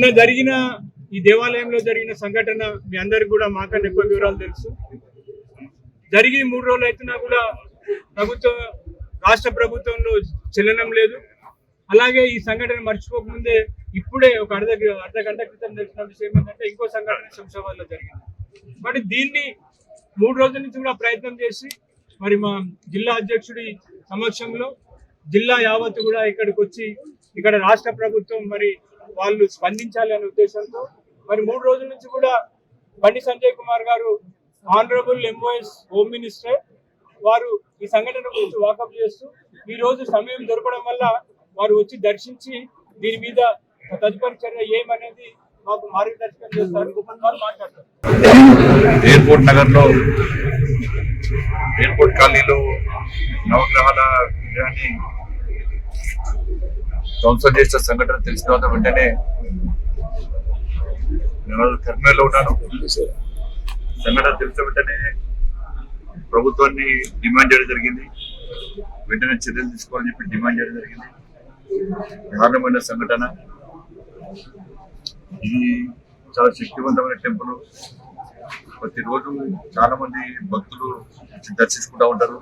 మొన్న జరిగిన ఈ దేవాలయంలో జరిగిన సంఘటన మీ అందరికి కూడా మాకన్నా ఎక్కువ వివరాలు తెలుసు. జరిగి మూడు రోజులు అవుతున్నా కూడా ప్రభుత్వం రాష్ట్ర ప్రభుత్వంలో చలనం లేదు. అలాగే ఈ సంఘటన మర్చిపోకముందే ఇప్పుడే ఒక అర్ధ అర్ధ గంట క్రితం తెలిసిన విషయం ఏంటంటే ఇంకో సంఘటన శంషాబాద్లో జరిగింది. మరి దీన్ని మూడు రోజుల నుంచి కూడా ప్రయత్నం చేసి మరి మా జిల్లా అధ్యక్షుడి సమక్షంలో జిల్లా యావత్తు కూడా ఇక్కడికి వచ్చి ఇక్కడ రాష్ట్ర ప్రభుత్వం మరి వాళ్ళు స్పందించాలి అనే ఉద్దేశంతో మరి మూడు రోజుల నుంచి కూడా బండి సంజయ్ కుమార్ గారు ఆనరబుల్ ఎంఓఎస్ హోమ్ మినిస్టర్. వారు ఈ సంఘటన గురించి వాకప్ చేస్తూ ఈ రోజు సమయం దొరకడం వల్ల వారు వచ్చి దర్శించి దీని మీద తదుపరి చర్య ఏమనేది మాకు మార్గదర్శకం చేస్తారు. మాట్లాడతారు. ఎయిర్పోర్ట్ నగర్లో ఎయిర్పోర్ట్ కాలనీలో నవగ్రహాల విగ్రహాన్ని ధ్వంసం చేసిన సంఘటన తెలిసిన తర్వాత వెంటనే నేను కర్నూలులో ఉన్నాను. సంఘటన తెలిసిన వెంటనే ప్రభుత్వాన్ని డిమాండ్ చేయడం జరిగింది. వెంటనే చర్యలు తీసుకోవాలని చెప్పి డిమాండ్ చేయడం జరిగింది. దారుణమైన సంఘటన. ఇది చాలా శక్తివంతమైన టెంపుల్. ప్రతిరోజు చాలా మంది భక్తులు దర్శించుకుంటూ దర్శించుకుంటా ఉంటారు.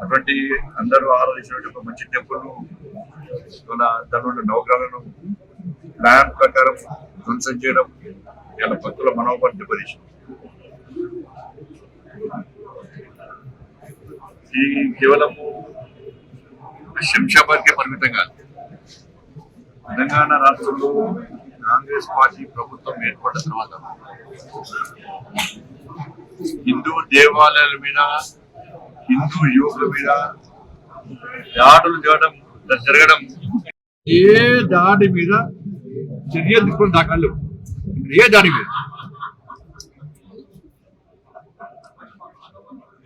అటువంటి అందరూ ఆరాధించినటువంటి ఒక మంచి టెంపుల్ మన దానిలో నవగ్రహాలను ప్లాన్ ప్రకారం ధ్వంసం చేయడం ఇలా భక్తుల మనోభావం దెబ్బతీసింది. ఈ కేవలము శంషాబాద్కే పరిమితం కాదు. తెలంగాణ రాష్ట్రంలో కాంగ్రెస్ పార్టీ ప్రభుత్వం ఏర్పడిన తర్వాత హిందూ దేవాలయాల మీద హిందూ యువకుల మీద దాడులు చేయడం జరగడం. ఏ దాడి మీద చర్యలు తీసుకుని దాఖలు? ఏ దాడి మీద?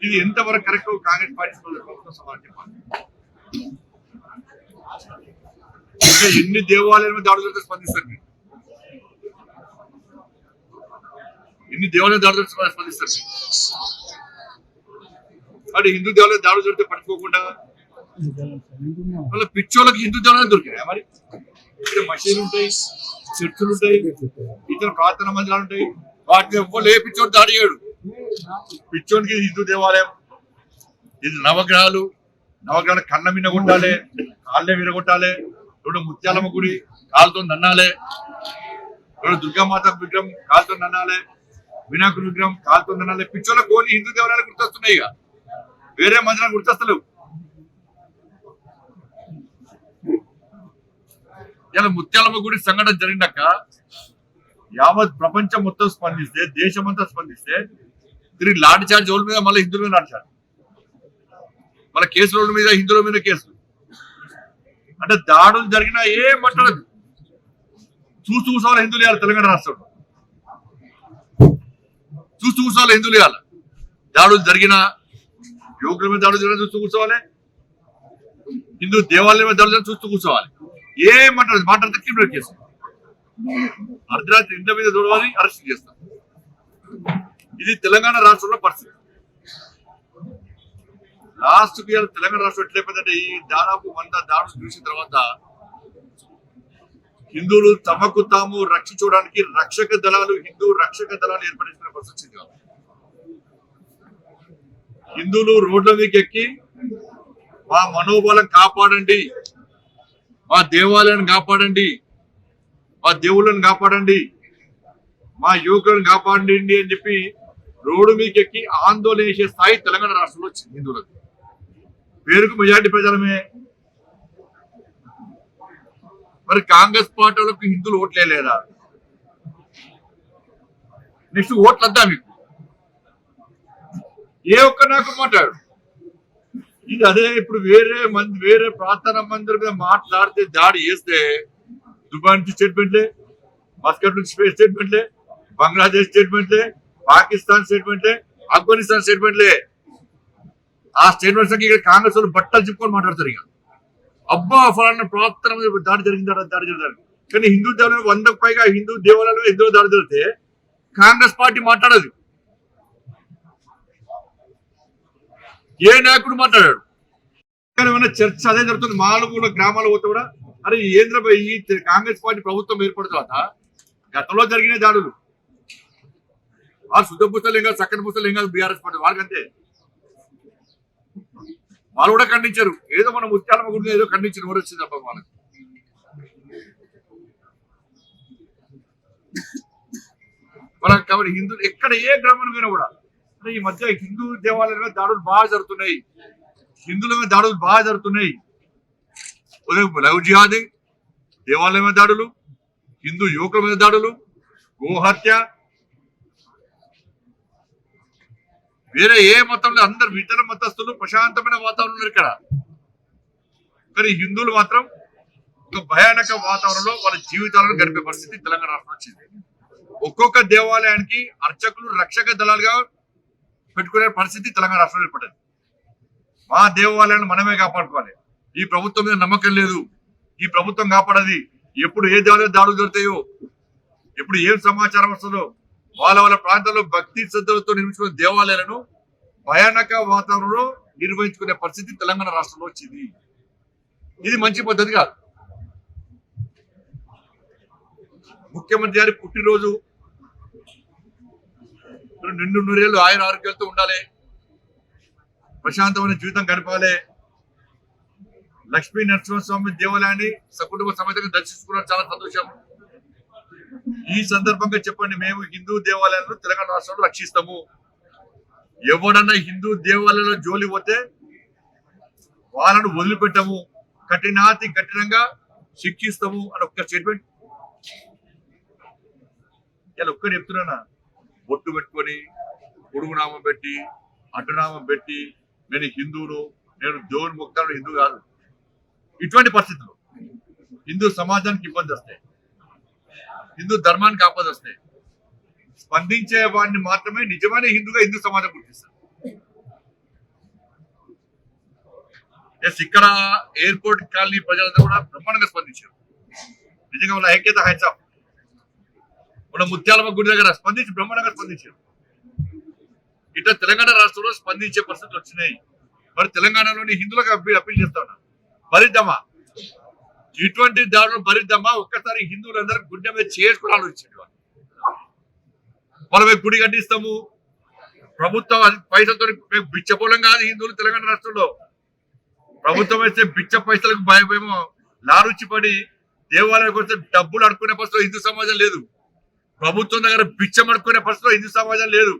ఇది ఎంతవరకు కరెక్ట్? కాంగ్రెస్ పార్టీ ప్రభుత్వం ఇంకా ఎన్ని దేవాలయాల మీద దాడులతో స్పందిస్తారు మీరు? ఎన్ని దేవాలయాలు దాడులు స్పందిస్తారు అంటే హిందూ దేవాలయం దాడులు జరిగితే పట్టుకోకుండా మళ్ళీ పిచ్చోళ్ళకి హిందూ దేవాలయం దొరికినాయి మరి? ఇక్కడ మసీదులు ఉంటాయి చర్చిలు ఉంటాయి ఇతర ప్రార్థన మందిరాలు ఉంటాయి. వాటిని ఎవ్వరు ఏ పిచ్చోడు దాడి చేయడు. హిందూ దేవాలయం ఇది నవగ్రహాలు. నవగ్రహాలు కన్న మీద కాళ్ళే మీద రెండు ముత్యాలమ్మ గుడి కాలుతో నన్నాలే రెండు దుర్గామాత విగ్రహం కాలుతో నన్నాలే వినాయకుడు విగ్రహం కాలుతో నన్నాలే. పిచ్చోళ్ళ కోని హిందూ దేవాలయాలు గుర్తొస్తున్నాయి ఇక. వేరే మందిరాలు గుర్తొస్తలేవు. ఇలా ముత్యాలమ్మ గుడి సంఘటన జరిగినాక యావత్ ప్రపంచం మొత్తం స్పందిస్తే దేశమంతా స్పందిస్తే తిరిగి లాఠీ చార్జ్ ఎవరి మీద? మళ్ళీ హిందువుల మీద లాఠీ చార్జ్. మళ్ళీ కేసుల మీద? హిందువుల మీద కేసులు. అంటే దాడులు జరిగినా ఏం పట్టలేదు చూసి కూర్చోవాలి హిందువులు ఇవ్వాలి తెలంగాణ రాష్ట్రంలో చూసి కూర్చోవాలి హిందువులు ఇవ్వాలి దాడులు జరిగినా యువకుల మీద దాడులు జరిగినా చూస్తూ కూర్చోవాలి. హిందూ దేవాలయం మీద దాడులు చూస్తూ కూర్చోవాలి. ఏం మాట్లాడితే క్రిమినల్ కేసు. అర్ధరాత్రి ఇంత మీద చూడవాలి అరెస్ట్ చేస్తాం ఇది తెలంగాణ రాష్ట్రంలో పరిస్థితి. లాస్ట్ తెలంగాణ రాష్ట్రం ఎట్లయిపోయిందంటే ఈ దాదాపు వంద దాడులు చూసిన తర్వాత హిందువులు తమకు తాము రక్షించుకోవడానికి రక్షక దళాలు హిందూ రక్షక దళాలు ఏర్పడించిన పరిస్థితి వచ్చింది హిందువులు రోడ్ల మీదకి ఎక్కి మా మనోబలం కాపాడండి. మా దేవాలయాన్ని కాపాడండి. మా దేవుళ్ళని కాపాడండి. మా యువకులను కాపాడండి అని చెప్పి రోడ్డు మీకు ఎక్కి ఆందోళన చేసే స్థాయి తెలంగాణ రాష్ట్రంలో వచ్చింది హిందువులకు పేరుకు మెజార్టీ ప్రజలమే. మరి కాంగ్రెస్ పార్టీ వాళ్ళకు హిందువులు ఓట్లే లేదా నెక్స్ట్ ఓట్లు వద్దా మీకు. ఏ ఒక్క నాకు మాట్లాడు. ఇది అదే ఇప్పుడు వేరే మంది వేరే ప్రార్థన మందిరం మీద మాట్లాడితే దాడి చేస్తే దుబాయ్ నుంచి స్టేట్మెంట్లే మస్కట్ నుంచి స్టేట్మెంట్లే బంగ్లాదేశ్ స్టేట్మెంట్లే పాకిస్తాన్ స్టేట్మెంట్లే ఆఫ్ఘనిస్తాన్ స్టేట్మెంట్లే. ఆ స్టేట్మెంట్స్ ఇక్కడ కాంగ్రెస్ వాళ్ళు బట్టలు చెప్పుకొని మాట్లాడతారు ఇక. అబ్బా ఫలానా ప్రార్థన దాడి జరిగింది దాడి జరిగింది కానీ హిందూ దేవాలయం వందకు పైగా హిందూ దేవాలయంలో హిందూ దాడి జరిగితే కాంగ్రెస్ పార్టీ మాట్లాడదు. ఏ నాయకుడు మాట్లాడాడు? ఏమైనా చర్చ అదే జరుగుతుంది. మాలు కూడా గ్రామాలు పోతే కూడా అరే ఏంద్ర ఈ కాంగ్రెస్ పార్టీ ప్రభుత్వం ఏర్పడిన తర్వాత గతంలో జరిగిన దాడులు. వాళ్ళు శుద్ధ పుస్తలు ఏం కాదు చక్కని పుస్తలు ఏం కాదు బీఆర్ఎస్ పార్టీ. వాళ్ళకంతే. వాళ్ళు కూడా ఖండించారు. ఏదో మన ముత్యాలమ్మ గుడి ఏదో ఖండించిన కూడా వచ్చింది తప్ప వాళ్ళకి. వాళ్ళకి కాబట్టి హిందువులు ఎక్కడ ఏ గ్రామానికి కూడా ఈ మధ్య హిందూ దేవాలయాల మీద దాడులు బాగా జరుగుతున్నాయి. హిందువుల మీద దాడులు బాగా జరుగుతున్నాయి. లవ్ జిహాది దేవాలయం మీద దాడులు హిందూ యువకుల మీద దాడులు గోహత్య వేరే ఏ మతంలో అందరు ఇతర మతస్థులు ప్రశాంతమైన వాతావరణం ఇక్కడ. కానీ హిందువులు మాత్రం ఒక భయానక వాతావరణంలో వాళ్ళ జీవితాలను గడిపే పరిస్థితి తెలంగాణ రాష్ట్రం వచ్చింది. ఒక్కొక్క దేవాలయానికి అర్చకులు రక్షక దళాలుగా పెట్టుకునే పరిస్థితి తెలంగాణ రాష్ట్రంలో ఏర్పడింది. మా దేవాలయాన్ని మనమే కాపాడుకోవాలి. ఈ ప్రభుత్వం మీద నమ్మకం లేదు. ఈ ప్రభుత్వం కాపాడది ఎప్పుడు ఏ దేవాలయం దాడులు జరుగుతాయో ఎప్పుడు ఏం సమాచారం వస్తుందో వాళ్ళ వాళ్ళ ప్రాంతాల్లో భక్తి శ్రద్ధలతో నిర్మించుకున్న దేవాలయాలను భయానక వాతావరణంలో నిర్వహించుకునే పరిస్థితి తెలంగాణ రాష్ట్రంలో వచ్చింది. ఇది మంచి పద్ధతి కాదు. ముఖ్యమంత్రి గారి పుట్టినరోజు నిండు నూరేళ్ళు ఆయన ఆరోగ్యాలతో ఉండాలి. ప్రశాంతమైన జీవితం గడపాలి. లక్ష్మీ నరసింహస్వామి దేవాలయాన్ని సకుటుంబ సమేతంగా దర్శించుకున్నారు. చాలా సంతోషం. ఈ సందర్భంగా చెప్పండి మేము హిందూ దేవాలయాలను తెలంగాణ రాష్ట్రంలో రక్షిస్తాము. ఎవడన్నా హిందూ దేవాలయంలో జోలి పోతే వాళ్ళను వదిలిపెట్టము. కఠినాతి కఠినంగా శిక్షిస్తాము అని ఒక్క స్టేట్మెంట్ ఇలా ఒక్కటి చెప్తున్నానా? బొట్టు పెట్టుకొని పొడుగునామం పెట్టి అడ్డునామం పెట్టి నేను హిందువును నేను దేవుని ముక్తాను హిందూ కాదు. ఇటువంటి పరిస్థితులు. హిందూ సమాజానికి ఇబ్బంది వస్తాయి. హిందూ ధర్మానికి ఆపద వస్తాయి. స్పందించే వాడిని మాత్రమే నిజమైన హిందూగా హిందూ సమాజం గుర్తిస్తారు. ఎస్ ఇక్కడ ఎయిర్పోర్ట్ కాలనీ ప్రజలందరూ కూడా బ్రహ్మాండంగా స్పందించారు. నిజంగా వాళ్ళ ఐక్యత హైట్స్ మన ముత్యాలమ్మ గుడి దగ్గర స్పందించి బ్రహ్మాండంగా స్పందించారు ఇట్లా తెలంగాణ రాష్ట్రంలో స్పందించే పరిస్థితులు వచ్చినాయి. మరి తెలంగాణలోని హిందువులకు అప్పీల్ అప్పీల్ చేస్తా భరిద్దామా? ఇటువంటి దాడులు భరిద్దామా? ఒక్కసారి హిందువులందరూ గుండె మీద చేసుకుని ఆలోచించండి వాళ్ళు. వాళ్ళ మేము గుడి కట్టిస్తాము. ప్రభుత్వం పైసలతో మేము బిచ్చపోలం కాదు హిందువులు తెలంగాణ రాష్ట్రంలో. ప్రభుత్వం అయితే బిచ్చ పైసలకు భయమేమో. లారుచిపడి దేవాలయానికి వస్తే డబ్బులు అడుకునే పరిస్థితిలో హిందూ సమాజం లేదు. ప్రభుత్వం దగ్గర పిచ్చమడుకునే పరిస్థితిలో హిందూ సమాజం లేదు.